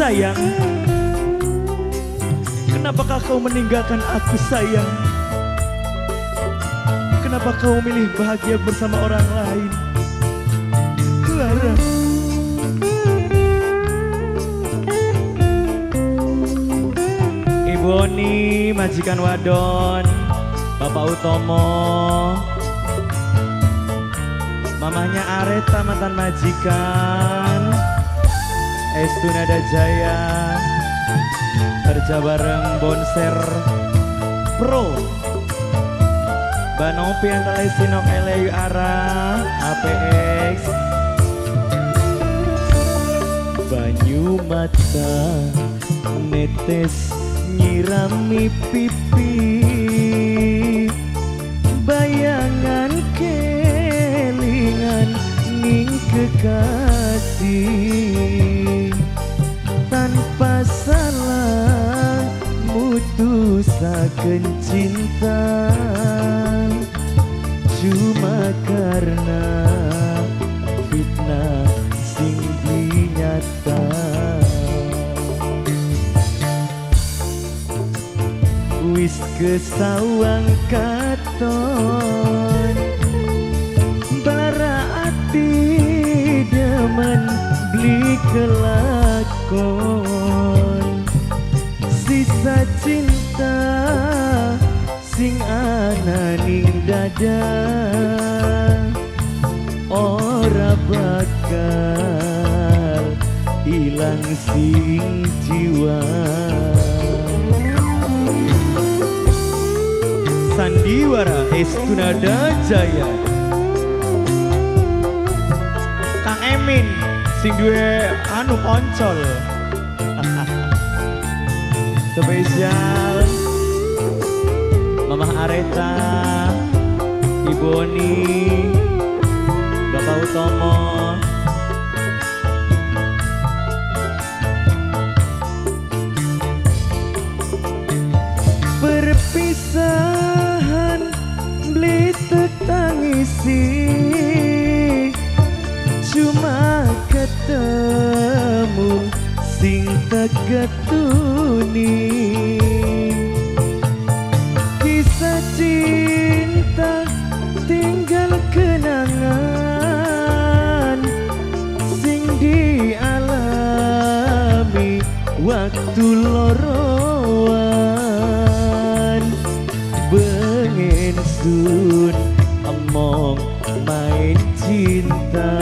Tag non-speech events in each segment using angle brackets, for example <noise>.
sayang. Kenapakah kau meninggalkan aku sayang? Kenapa kau memilih bahagia bersama orang lain? Clara. Ibu Oni, majikan wadon Bapak Utomo. Mamahnya Areta mantan majikan Estunada Jaya Kerja bareng Bonser Pro. Banopi Antara Sinok Eleyu Ara APX Banyu mata Netes nyirami pipi. Bayangan kelingan ning kekasih mutusakan cinta Cuma karena fitnah sing nyata Wis kesawang katon Bara ati demen beli kelakon dada Ora bakal ilang sing jiwa. Sandiwara Estunada Jaya. Kang Emin sing duwe anu poncol spesial <laughs> Mama Areta Ibu Oni Bapak Utomo. Perpisahan beli tangisi Cuma ketemu sing tegetuni waktu loroan Bengen sun emong main cinta.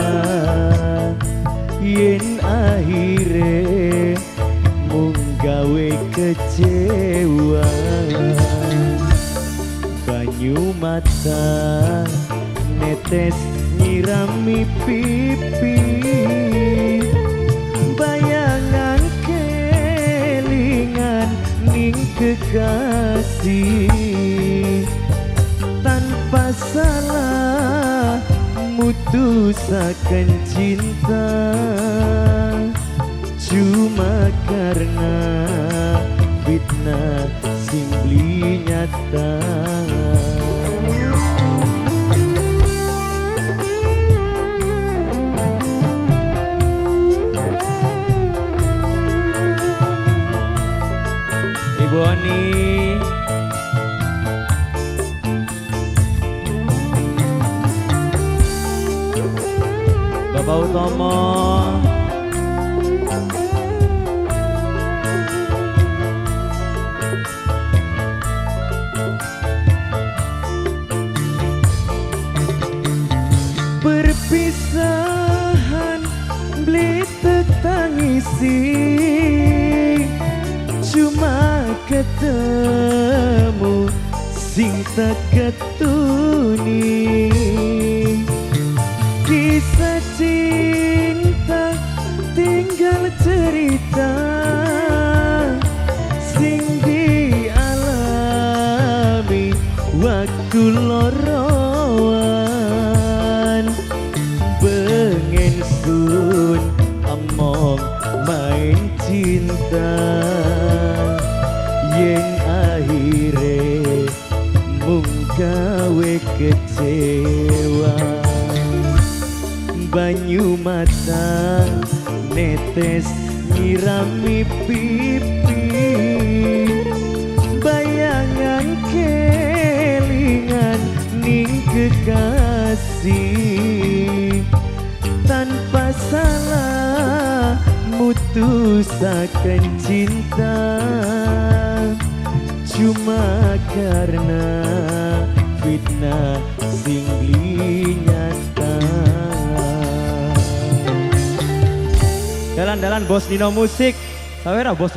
Yen akhire mung gawe kecewa. Banyu mata netes nyirami pipi kekasih. Tanpa salah mutusakan cinta. Cuma karena fitnah simply nyata Ibu Oni Bapak Utomo. Perpisahan beli tangisi sing tak ketuni Kisah cinta tinggal cerita kecewa. Banyu mata netes nyirami pipi bayangan kelingan ning kekasih. Tanpa salah mutusakan cinta. Cuma karena Dalan-dalan bos Dino Musik. Sawera bos